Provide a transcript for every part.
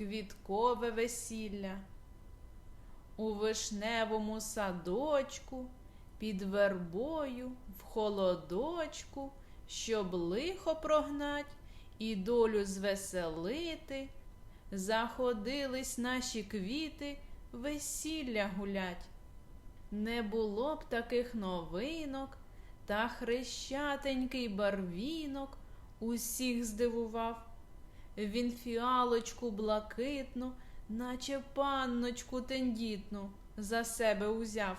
квіткове весілля. У вишневому садочку, під вербою, в холодочку, щоб лихо прогнать і долю звеселити, заходились наші квіти весілля гулять. Не було б таких новинок, та хрещатенький барвінок усіх здивував. Він фіалочку блакитну, наче панночку тендітну, за себе узяв.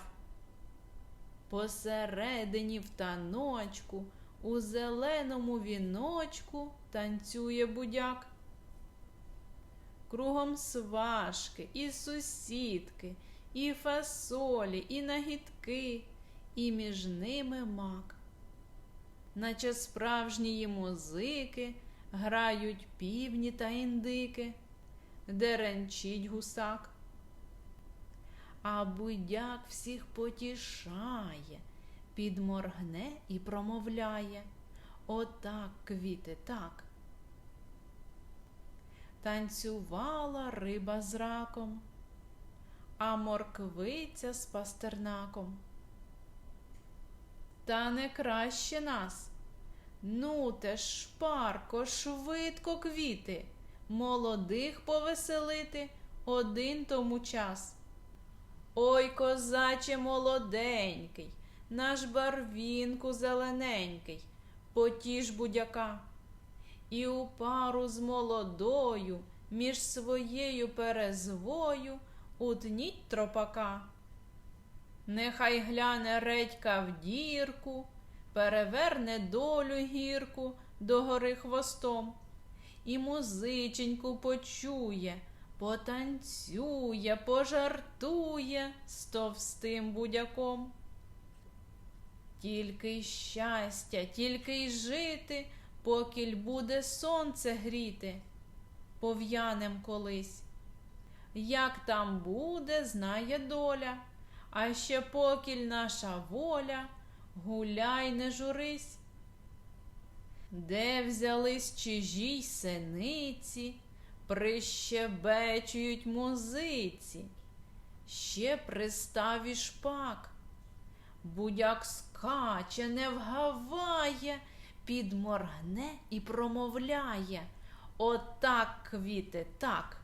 Посередині в таночку, у зеленому віночку танцює будяк. Кругом сважки, і сусідки, і фасолі, і нагідки, і між ними мак. Наче справжнії музики грають півні та індики, деренчить гусак. А будяк всіх потішає, підморгне і промовляє. Отак, квіти, так. Танцювала риба з раком, а морквиця з пастернаком. Та не краще нас. Ну, те шпарко, швидко квіти, молодих повеселити один тому час. Ой, козаче молоденький, наш барвінку зелененький, потіж будяка. І у пару з молодою між своєю перезвою утніть тропака. Нехай гляне редька в дірку, переверне долю гірку до гори хвостом, і музиченьку почує, потанцює, пожартує з товстим будяком. Тільки щастя, тільки й жити, покіль буде сонце гріти, пов'янем колись. Як там буде, знає доля, а ще покіль наша воля, гуляй, не журись. Де взялись чижі й синиці, прищебечують музиці, ще пристав і шпак. Будяк скаче, не вгаває, підморгне і промовляє. Отак, квіти, так.